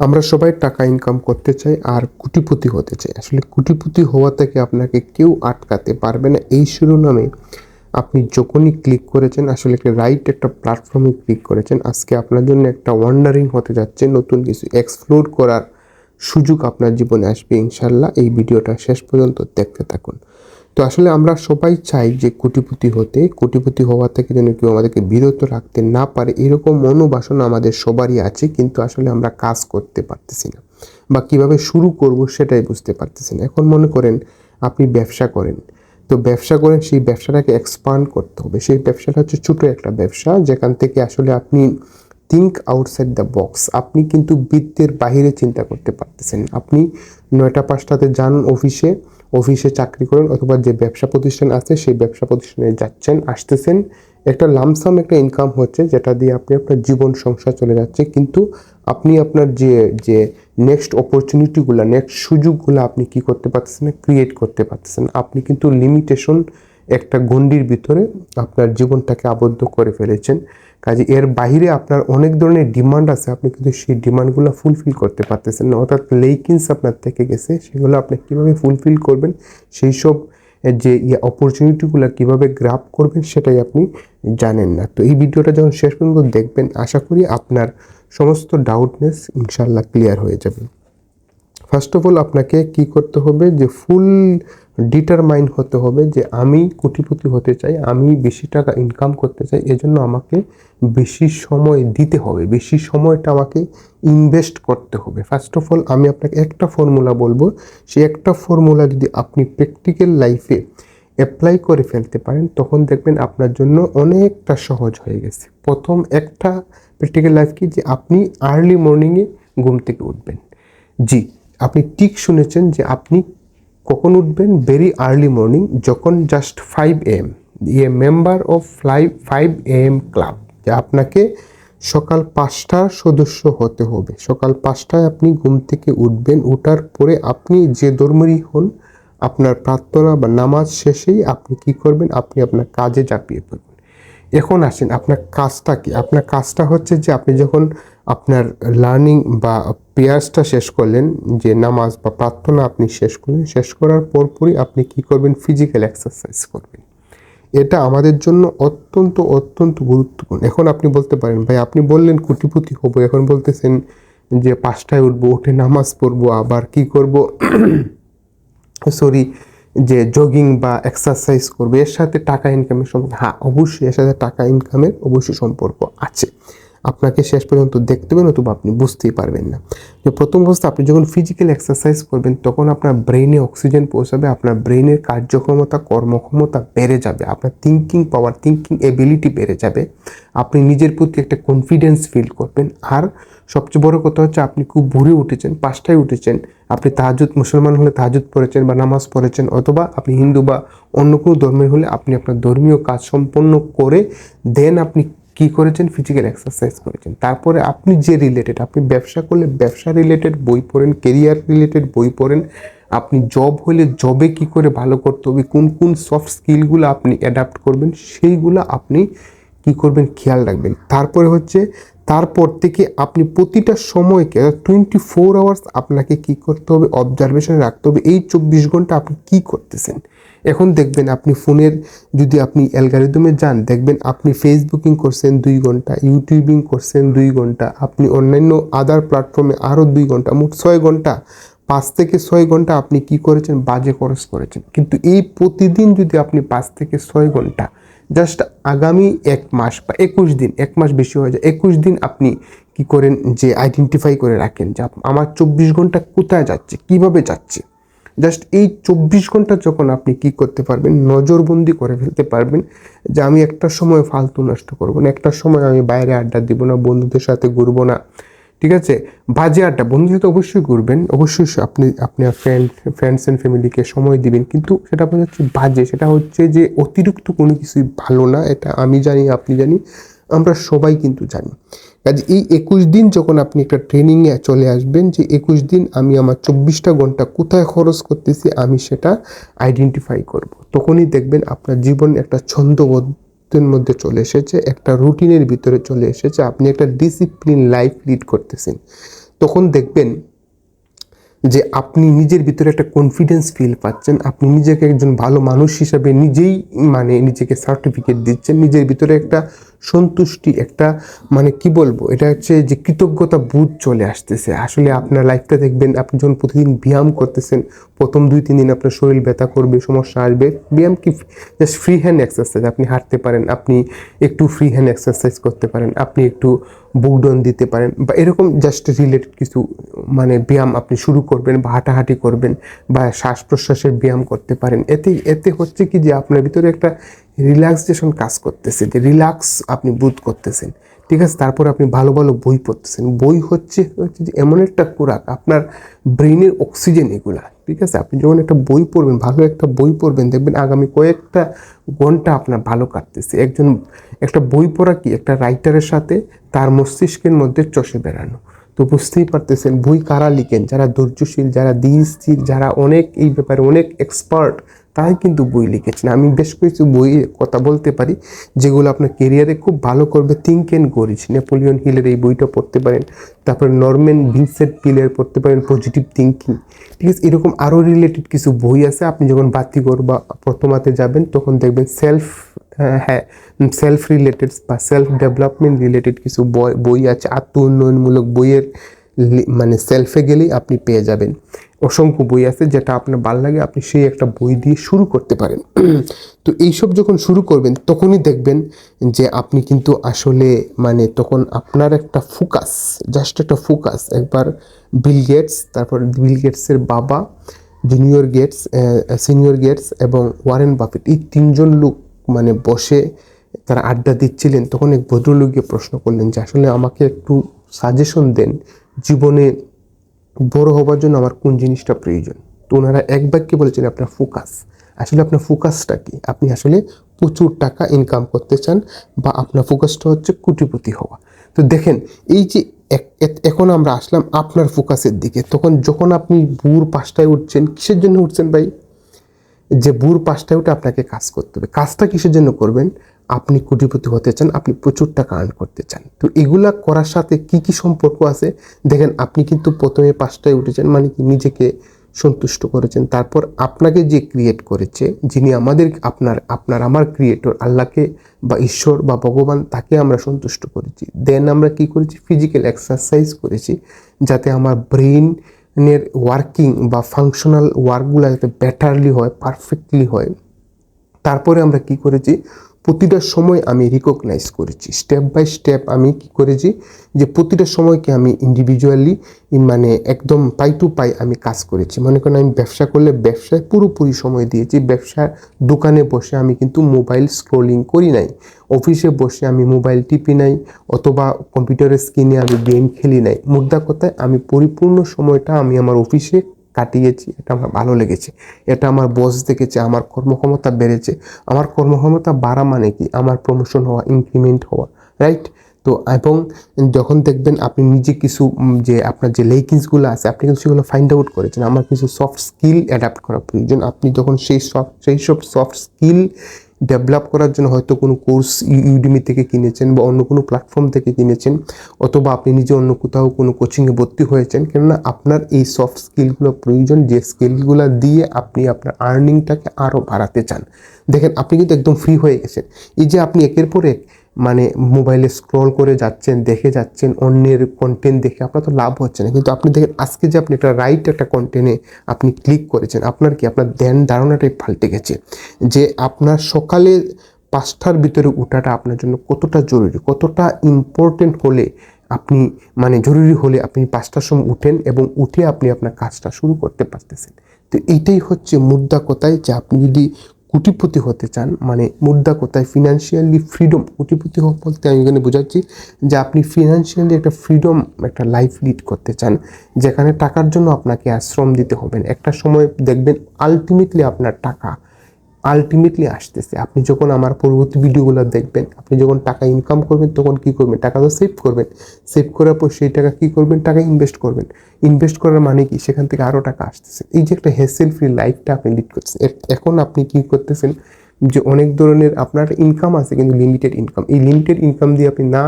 আমরা সবাই টাকা ইনকাম করতে চাই আর কোটিপতি হতে চাই। আসলে কোটিপতি হওয়া থেকে আপনাকে কেউ আটকাতে পারবে না। এই শিরোনামে আপনি যখনই ক্লিক করেছেন, আসলে একটা রাইট একটা প্ল্যাটফর্মে ক্লিক করেছেন, আজকে আপনার জন্য একটা ওয়ান্ডারিং হতে যাচ্ছে। নতুন কিছু এক্সপ্লোর করার সুযোগ আপনার জীবনে আসবে। ইনশাল্লাহ এই ভিডিওটা শেষ পর্যন্ত দেখতে থাকুন। তো আসলে আমরা সবাই চাই যে কোটিপতি হতে, কোটিপতি হওয়া থেকে যেন কেউ আমাদেরকে বিরত রাখতে না পারে, এরকম মনোবাসনা আমাদের সবারই আছে, কিন্তু আসলে আমরা কাজ করতে পারতেছি না বা কীভাবে শুরু করব সেটাই বুঝতে পারতেছি না। এখন মনে করেন আপনি ব্যবসা করেন, তো ব্যবসা করেন, সেই ব্যবসাটাকে এক্সপান্ড করতে হবে। সেই ব্যবসাটা হচ্ছে ছোটো একটা ব্যবসা, যেখান থেকে আসলে আপনি থিঙ্ক আউটসাইড দ্য বক্স আপনি কিন্তু বৃত্তের বাইরে চিন্তা করতে পারতেছেন। আপনি নয়টা পাঁচটাতে যান অফিসে অফিসে চাকরি করেন অথবা যে ব্যবসা প্রতিষ্ঠান আছে, সেই ব্যবসা প্রতিষ্ঠানে যাচ্ছেন, আসতেছেন। একটা লামসাম একটা ইনকাম হচ্ছে, যেটা দিয়ে আপনি আপনার জীবন সংসার চলে যাচ্ছে। কিন্তু আপনি আপনার যে যে নেক্সট অপরচুনিটিগুলো নেক্সট সুযোগগুলো আপনি কি করতে পারতেছেন ক্রিয়েট করতে পারতেছেন আপনি কিন্তু লিমিটেশন একটা গণ্ডির ভিতরে আপনার জীবনটাকে আবদ্ধ করে ফেলেছেন। কাজে এর বাইরে আপনার অনেক ধরনের ডিমান্ড আছে, আপনি কিন্তু সেই ডিমান্ডগুলো ফুলফিল করতে পারতেছেন না। অর্থাৎ লেইকিংস আপনার থেকে গেছে, সেগুলো আপনি কীভাবে ফুলফিল করবেন, সেই সব যে ইয়ে অপরচুনিটিগুলো কীভাবে গ্রাপ করবেন, সেটাই আপনি জানেন না। তো এই ভিডিওটা যখন শেষ পর্যন্ত দেখবেন, আশা করি আপনার সমস্ত ডাউটনেস ইনশাল্লাহ ক্লিয়ার হয়ে যাবে। ফার্স্ট অফ অল আপনাকে কি করতে হবে? যে ফুল ডিটারমাইন হতে হবে যে আমি কোটিপতি হতে চাই, আমি বেশি টাকা ইনকাম করতে চাই, এজন্য আমাকে বেশি সময় দিতে হবে। বেশি সময়টা আমাকে ইনভেস্ট করতে হবে। ফার্স্ট অফ অল আমি আপনাকে একটা ফর্মুলা বলব। সেই একটা ফর্মুলা যদি আপনি প্র্যাকটিক্যাল লাইফে অ্যাপ্লাই করে ফেলতে পারেন, তখন দেখবেন আপনার জন্য অনেকটা সহজ হয়ে গেছে। প্রথম একটা প্র্যাকটিক্যাল লাইফ কি? যে আপনি আর্লি মর্নিংয়ে ঘুম থেকে উঠবেন। জি। আপনি ঠিক শুনেছেন যে আপনি কখন উঠবেন? ভেরি আর্লি মর্নিং যখন just five AM a member of five five AM club যে আপনাকে সকাল পাঁচটার সদস্য হতে হবে। সকাল পাঁচটায় আপনি ঘুম থেকে উঠবেন ওঠার পরে আপনি যে ধর্মেরই হন, আপনার প্রার্থনা বা নামাজ শেষেই আপনি কি করবেন? আপনি আপনার কাজে চাপিয়ে পড়বেন। এখন আসেন, আপনার কাজটা কি? আপনার কাজটা হচ্ছে যে আপনি যখন আপনার লার্নিং বা পেয়ার্সটা শেষ করলেন, যে নামাজ বা প্রার্থনা আপনি শেষ করলেন, শেষ করার পরপরই আপনি কি করবেন? ফিজিক্যাল এক্সারসাইজ করবেন। এটা আমাদের জন্য অত্যন্ত অত্যন্ত গুরুত্বপূর্ণ। এখন আপনি বলতে পারেন, ভাই, আপনি বললেন কোটিপতি হব, এখন বলতেছেন যে পাঁচটায় উঠবো, উঠে নামাজ পড়ব, আবার কি করব? সরি যে জগিং বা এক্সারসাইজ করবে। এর সাথে টাকা ইনকামের সম্পর্ক হ্যাঁ অবশ্যই এর সাথে টাকা ইনকামের অবশ্যই সম্পর্ক আছে। আপনাকে শেষ পর্যন্ত দেখতে হবে, নতুবা আপনি বুঝতেই পারবেন না। যে প্রথম অবস্থা, আপনি যখন ফিজিক্যাল এক্সারসাইজ করবেন, তখন আপনার ব্রেনে অক্সিজেন পৌঁছাবে, আপনার ব্রেনের কার্যক্ষমতা, কর্মক্ষমতা বেড়ে যাবে, আপনার থিঙ্কিং পাওয়ার থিঙ্কিং এবিলিটি বেড়ে যাবে, আপনি নিজের প্রতি একটা কনফিডেন্স ফিল করবেন। আর সবচেয়ে বড় কথা হচ্ছে, আপনি খুব ভোরে উঠেছেন, পাঁচটায় উঠেছেন, আপনি তাহাজুদ মুসলমান হলে তাহাজুদ পড়েছেন বা নামাজ পড়েছেন, অথবা আপনি হিন্দু বা অন্য কোনো ধর্মের হলে আপনি আপনার ধর্মীয় কাজ সম্পন্ন করে দেন আপনি কি করেছেন? ফিজিক্যাল এক্সারসাইজ করেছেন। তারপরে আপনি যে রিলেটেড আপনি ব্যবসা করলে ব্যবসা রিলেটেড বই পড়েন কেরিয়ার রিলেটেড বই পড়েন, আপনি জব হলে জবে কি করে ভালো করতে হবে, কোন কোন সফট স্কিলগুলো আপনি অ্যাডাপ্ট করবেন, সেইগুলো আপনি কি করবেন? খেয়াল রাখবেন। তারপরে হচ্ছে, তারপর থেকে আপনি প্রতিটা সময়কে টোয়েন্টি ফোর আওয়ার্স আপনাকে কি করতে হবে? অবজারভেশনে রাখতে হবে। এই চব্বিশ ঘণ্টা আপনি কি করতেছেন? এখন দেখবেন আপনি ফোনের, যদি আপনি অ্যালগারিদমে যান, দেখবেন আপনি ফেসবুকিং করছেন দুই ঘণ্টা, ইউটিউবিং করছেন দুই ঘণ্টা, আপনি অন্যান্য আদার প্ল্যাটফর্মে আরও দুই ঘণ্টা, মোট ছয় ঘণ্টা, পাঁচ থেকে ছয় ঘণ্টা আপনি কি করেছেন? বাজে খরচ করেছেন। কিন্তু এই প্রতিদিন যদি আপনি পাঁচ থেকে ছয় ঘণ্টা জাস্ট আগামী এক মাস বা একুশ দিন, এক মাস বেশি হয়ে যায়, একুশ দিন আপনি কি করেন? যে আইডেন্টিফাই করে রাখেন যে আমার চব্বিশ ঘণ্টা কোথায় যাচ্ছে, কীভাবে যাচ্ছে? জাস্ট এই চব্বিশ ঘণ্টা যখন আপনি কি করতে পারবেন, নজরবন্দি করে ফেলতে পারবেন যে আমি একটা সময় ফালতু নষ্ট করব না, একটা সময় আমি বাইরে আড্ডা দিব না, বন্ধুদের সাথে ঘুরবো না, ঠিক আছে? বাজে আড্ডা বন্ধুদের সাথে অবশ্যই ঘুরবেন, অবশ্যই আপনি আপনার ফ্রেন্ড ফ্রেন্ডস অ্যান্ড ফ্যামিলিকে সময় দিবেন, কিন্তু সেটা আপনার হচ্ছে বাজে, সেটা হচ্ছে যে অতিরিক্ত কোনো কিছুই ভালো না, এটা আমি জানি, আপনি জানি, আমরা সবাই কিন্তু জানি। কাজে এই একুশ দিন যখন আপনি একটা ট্রেনিংয়ে চলে আসবেন যে একুশ দিন আমি আমার চব্বিশটা ঘণ্টা কোথায় খরচ করতেছি, আমি সেটা আইডেন্টিফাই করব। তখনই দেখবেন আপনার জীবন একটা ছন্দবদ্ধের মধ্যে চলে এসেছে, একটা রুটিনের ভিতরে চলে এসেছে, আপনি একটা ডিসিপ্লিন লাইফ লিড করতেছেন তখন দেখবেন যে আপনি নিজের ভিতরে একটা কনফিডেন্স ফিল পাচ্ছেন, আপনি নিজেকে একজন ভালো মানুষ হিসাবে নিজেই মানে নিজেকে সার্টিফিকেট দিচ্ছেন, নিজের ভিতরে একটা সন্তুষ্টি, একটা মানে কি বলব, এটা হচ্ছে যে কৃতজ্ঞতা বোধ চলে আসতেছে। আসলে আপনার লাইফটা দেখবেন, আপনি যখন প্রতিদিন ব্যায়াম করতেছেন, প্রথম দুই, তিন দিন আপনার শরীর ব্যথা করবে, সমস্যা আসবে। ব্যায়াম কি জাস্ট ফ্রি হ্যান্ড এক্সারসাইজ আপনি হাঁটতে পারেন, আপনি একটু ফ্রি হ্যান্ড এক্সারসাইজ করতে পারেন, আপনি একটু বুকডন দিতে পারেন, বা এরকম জাস্ট রিলেটেড কিছু মানে ব্যায়াম আপনি শুরু করবেন, বা হাঁটাহাঁটি করবেন, বা শ্বাস প্রশ্বাসের ব্যায়াম করতে পারেন। এতে এতে হচ্ছে কি যে আপনার ভিতরে একটা রিল্যাক্সেশন কাজ করতেছে যে রিল্যাক্স আপনি বোধ করতেছেন। ঠিক আছে? তারপর আপনি ভালো ভালো বই পড়তেছেন। বই হচ্ছে হচ্ছে যে এমন একটা খোরাক, আপনার ব্রেনের অক্সিজেন এগুলা। ঠিক আছে? আপনি যখন একটা বই পড়বেন, ভালো একটা বই পড়বেন, দেখবেন আগামী কয়েকটা ঘণ্টা আপনার ভালো কাটতেছে। একজন, একটা বই পড়া কি? একটা রাইটারের সাথে তার মস্তিষ্কের মধ্যে চষে বেড়ানো। তো বুঝতেই পারতেছেন বই কারা লিখেন? যারা ধৈর্যশীল, যারা ধীরস্থির যারা অনেক, এই ব্যাপারে অনেক এক্সপার্ট তারাই কিন্তু বই লিখেছেন। আমি বেশ কিছু বইয়ের কথা বলতে পারি, যেগুলো আপনার কেরিয়ারে খুব ভালো করবে। থিঙ্ক অ্যান্ড গরিজ নেপোলিয়ন হিলের এই বইটা পড়তে পারেন। তারপরে নরম্যান ভিনসেন্ট পিলের পড়তে পারেন পজিটিভ থিঙ্কিং ঠিক আছে, এরকম আরও রিলেটেড কিছু বই আছে। আপনি যখন বাতিগর বা প্রথমাতে যাবেন, তখন দেখবেন সেলফ হ্যাঁ সেলফ রিলেটেড বা সেলফ ডেভেলপমেন্ট রিলেটেড কিছু বই বই আছে। আত্ম উন্নয়নমূলক বইয়ের মানে সেলফে গেলেই আপনি পেয়ে যাবেন। অসংখ্য বই আছে যেটা আপনার ভালো লাগে, আপনি সেই একটা বই দিয়ে শুরু করতে পারেন। তো এইসব যখন শুরু করবেন, তখনই দেখবেন যে আপনি কিন্তু আসলে মানে তখন আপনার একটা ফোকাস জাস্ট একটা ফোকাস একবার বিল গেটস তারপর বিল গেটসের বাবা জুনিয়র গেটস সিনিয়র গেটস এবং ওয়ারেন বাফেট এই তিনজন লোক মানে বসে তারা আড্ডা দিচ্ছিলেন, তখন এক ভদ্রলোককে প্রশ্ন করলেন যে, আসলে আমাকে একটু সাজেশন দেন জীবনে বড় হবার জন্য আমার কোন জিনিসটা প্রয়োজন? তো ওনারা এক বাক্যে বলেছেন আপনার ফোকাস আসলে আপনার ফোকাসটা কি? আপনি আসলে প্রচুর টাকা ইনকাম করতে চান বা আপনার ফোকাসটা হচ্ছে কোটিপতি হওয়া। তো দেখেন, এই যে এখন আমরা আসলাম আপনার ফোকাসের দিকে। তখন যখন আপনি ভোর পাঁচটায় উঠছেন, কিসের জন্য উঠছেন ভাই? যে ভোর পাঁচটায় উঠে আপনাকে কাজ করতে হবে। কাজটা কিসের জন্য করবেন? আপনি কোটিপতি হতে চান, আপনি প্রচুর টাকা আর্ন করতে চান। তো এগুলা করার সাথে কি কি সম্পর্ক আছে? দেখেন, আপনি কিন্তু প্রথমে পাঁচটায় উঠেছেন মানে কি নিজেকে সন্তুষ্ট করেছেন। তারপর আপনাকে যে ক্রিয়েট করেছে, যিনি আমাদের আপনার আপনার আমার ক্রিয়েটর আল্লাহকে বা ঈশ্বর বা ভগবান, তাকে আমরা সন্তুষ্ট করেছি। দেন আমরা কি করেছি? ফিজিক্যাল এক্সারসাইজ করেছি, যাতে আমার ব্রেন এর ওয়ার্কিং বা ফাংশনাল ওয়ার্কগুলো যাতে বেটারলি হয় পারফেক্টলি হয়। তারপরে আমরা কি করেছি? প্রতিটা সময় আমি রিকগনাইজ করেছি। স্টেপ বাই স্টেপ আমি কি করেছি যে প্রতিটা সময়কে আমি ইন্ডিভিজুয়ালি মানে একদম পাই টু পাই আমি কাজ করেছি। মনে করেন আমি ব্যবসা করলে ব্যবসায় পুরোপুরি সময় দিয়েছি। ব্যবসার দোকানে বসে আমি কিন্তু মোবাইল স্ক্রোলিং করি নাই। অফিসে বসে আমি মোবাইল টিপি নাই অথবা কম্পিউটারের স্ক্রিনে আমি গেম খেলি নাই। মুদ্রা কথায় আমি পরিপূর্ণ সময়টা আমি আমার অফিসে কাটিয়েছি, এটা আমার ভালো লেগেছে। এটা আমার বস দেখেছে, আমার কর্মক্ষমতা বেড়েছে। আমার কর্মক্ষমতা বাড়া মানে কি? আমার প্রমোশন হওয়া ইনক্রিমেন্ট হওয়া রাইট তো এবং যখন দেখবেন আপনি নিজে কিছু যে আপনার যে লেকিংসগুলো আছে আপনি কিন্তু সেগুলো ফাইন্ড আউট করেছেন, আমার কিছু সফট স্কিল অ্যাডাপ্ট করা প্রয়োজন। আপনি যখন সেই সফট সেই সব সফট স্কিল ডেভেলপ করার জন্য হয়তো কোনো কোর্স ইউডিমি থেকে কিনেছেন বা অন্য কোনো প্ল্যাটফর্ম থেকে কিনেছেন, অথবা আপনি নিজে অন্য কোথাও কোনো কোচিংয়ে ভর্তি হয়েছেন, কেননা আপনার এই সফট স্কিলগুলো প্রয়োজন, যে স্কিলগুলো দিয়ে আপনি আপনার আর্নিংটাকে আরও বাড়াতে চান। দেখেন, আপনি কিন্তু একদম ফ্রি হয়ে গেছেন। এই যে আপনি একের পর এক মানে মোবাইলে স্ক্রল করে যাচ্ছেন, দেখে যাচ্ছেন, অন্যের কন্টেন্ট দেখে আপনার তো লাভ হচ্ছে না। কিন্তু আপনি দেখেন, আজকে যে আপনি একটা রাইট একটা কন্টেন্টে আপনি ক্লিক করেছেন, আপনার কি, আপনার ধ্যান ধারণাটাই পাল্টে গেছে? যে আপনার সকালে পাঁচটার ভিতরে ওঠাটা আপনার জন্য কতটা জরুরি, কতটা ইম্পর্টেন্ট হলে আপনি মানে জরুরি হলে আপনি পাঁচটার সময় উঠেন এবং উঠে আপনি আপনার কাজটা শুরু করতে পারতেছেন। তো এইটাই হচ্ছে মুদ্রা কথায় যে আপনি যদি কোটিপতি হতে চান মানে মুদ্রা কোথায়? ফিনান্সিয়ালি ফ্রিডম কুটিপতি হোক বলতে আমি এখানে বোঝাচ্ছি যে আপনি ফিনান্সিয়ালি একটা ফ্রিডম একটা লাইফ লিড করতে চান, যেখানে টাকার জন্য আপনাকে আশ্রম দিতে হবে। একটা সময় দেখবেন আলটিমেটলি আপনার টাকা আলটিমেটলি আসতেছে। আপনি যখন আমার পরবর্তী ভিডিওগুলো দেখবেন, আপনি যখন টাকা ইনকাম করবেন, তখন কি করবেন? টাকা তো সেভ করবেন। সেভ করার পর সেই টাকা কি করবেন? টাকা ইনভেস্ট করবেন। ইনভেস্ট করার মানে কি? সেখান থেকে আরও টাকা আসতেছে। এই যে একটা হেসেল ফ্রি লাইফটা আপনি লিড করছেন এখন আপনি কি করতেছেন? যে অনেক ধরনের আপনার ইনকাম আছে, কিন্তু লিমিটেড ইনকাম এই লিমিটেড ইনকাম দিয়ে আপনি না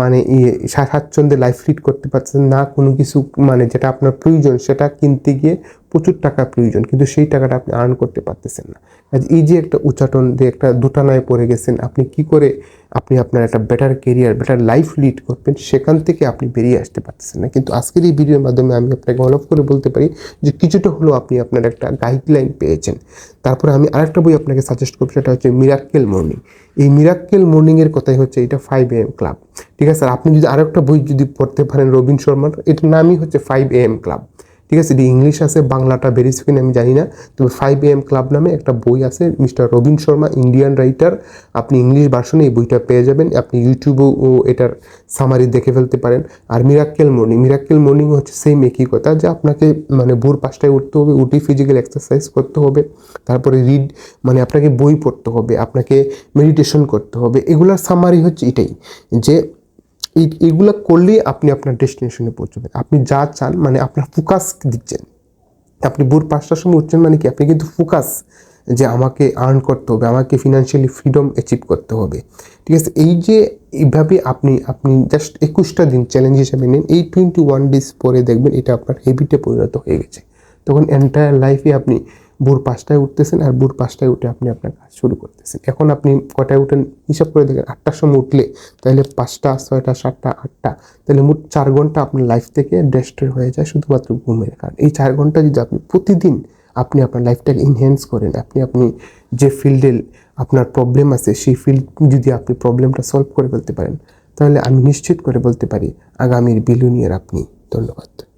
মানে ইয়ে স্বাচ্ছন্দ্যে লাইফ লিড করতে পারছেন না কোনো কিছু মানে যেটা আপনার প্রয়োজন, সেটা কিনতে গিয়ে প্রচুর টাকা প্রয়োজন, কিন্তু সেই টাকাটা আপনি আর্ন করতে পারতেছেন না। এই যে একটা উচ্চাটন দিয়ে একটা দুটানায় পড়ে গেছেন, আপনি কি করে আপনি আপনার একটা better career better life lead করবেন সেখান থেকে আপনি বেরিয়ে আসতে পারতেছেন না। কিন্তু আজকের এই ভিডিওর মাধ্যমে আমি আপনাকে অলপ করে বলতে পারি যে কিছুটা হলেও আপনি আপনার একটা গাইডলাইন পেয়েছেন। তারপরে আমি আরেকটা বই আপনাকে সাজেস্ট করব, সেটা হচ্ছে মিরাক্কেল মর্নিং এই মিরাক্কেল মর্নিংয়ের কথাই হচ্ছে এটা ফাইভ এম ক্লাব ঠিক আছে, আর আপনি যদি আরেকটা বই যদি পড়তে পারেন রবিন শর্মার, এটার নামই হচ্ছে ফাইভ এম ক্লাব ঠিক আছে? এটি ইংলিশ আছে, বাংলাটা বেরিয়েছে কিনা আমি জানি না। তবে ফাইভ এম ক্লাব নামে একটা বই আছে mister Robin Sharma Indian writer আপনি ইংলিশ ভার্সনে এই বইটা পেয়ে যাবেন। আপনি ইউটিউবেও এটার সামারি দেখে ফেলতে পারেন। আর মিরাক্কেল মর্নিং মিরাক্কেল মর্নিং হচ্ছে সেম একই কথা, যে আপনাকে মানে ভোর পাঁচটায় উঠতে হবে, উঠে ফিজিক্যাল এক্সারসাইজ করতে হবে, তারপরে রিড মানে আপনাকে বই পড়তে হবে, আপনাকে মেডিটেশন করতে হবে, এগুলার সামারি হচ্ছে এটাই, যে এই, এগুলো করলেই আপনি আপনার ডেস্টিনেশনে পৌঁছবেন। আপনি যা চান মানে আপনার ফোকাস দিচ্ছেন। আপনি ভোর পাঁচটার সময় উঠছেন মানে কি? আপনি কিন্তু ফোকাস যে আমাকে আর্ন করতে হবে, আমাকে ফিনান্সিয়ালি ফ্রিডম অ্যাচিভ করতে হবে। ঠিক আছে? এই যে এইভাবে আপনি আপনি জাস্ট একুশটা দিন চ্যালেঞ্জ হিসাবে নিন, এই টোয়েন্টি ওয়ান ডেজ পরে দেখবেন এটা আপনার হেবিটে পরিণত হয়ে গেছে। তখন এন্টায়ার লাইফে আপনি ভোর পাঁচটায় উঠতেছেন আর ভোর পাঁচটায় উঠে আপনি আপনার কাজ শুরু করতেছেন। এখন আপনি কটায় উঠেন? হিসাব করে দেখেন, আটটার সময় উঠলে তাহলে পাঁচটা, ছয়টা, সাতটা, আটটা, তাহলে মোট চার ঘণ্টা আপনার লাইফ থেকে ডেস্ট্রয় হয়ে যায় শুধুমাত্র ঘুমের কারণ। এই চার ঘণ্টা যদি আপনি প্রতিদিন আপনি আপনার লাইফটাকে ইনহ্যান্স করেন, আপনি আপনি যে ফিল্ডে আপনার প্রবলেম আছে, সেই ফিল্ড যদি আপনি প্রবলেমটা সলভ করে ফেলতে পারেন, তাহলে আমি নিশ্চিত করে বলতে পারি, আগামীর বিলুনিয়ার আপনি। ধন্যবাদ।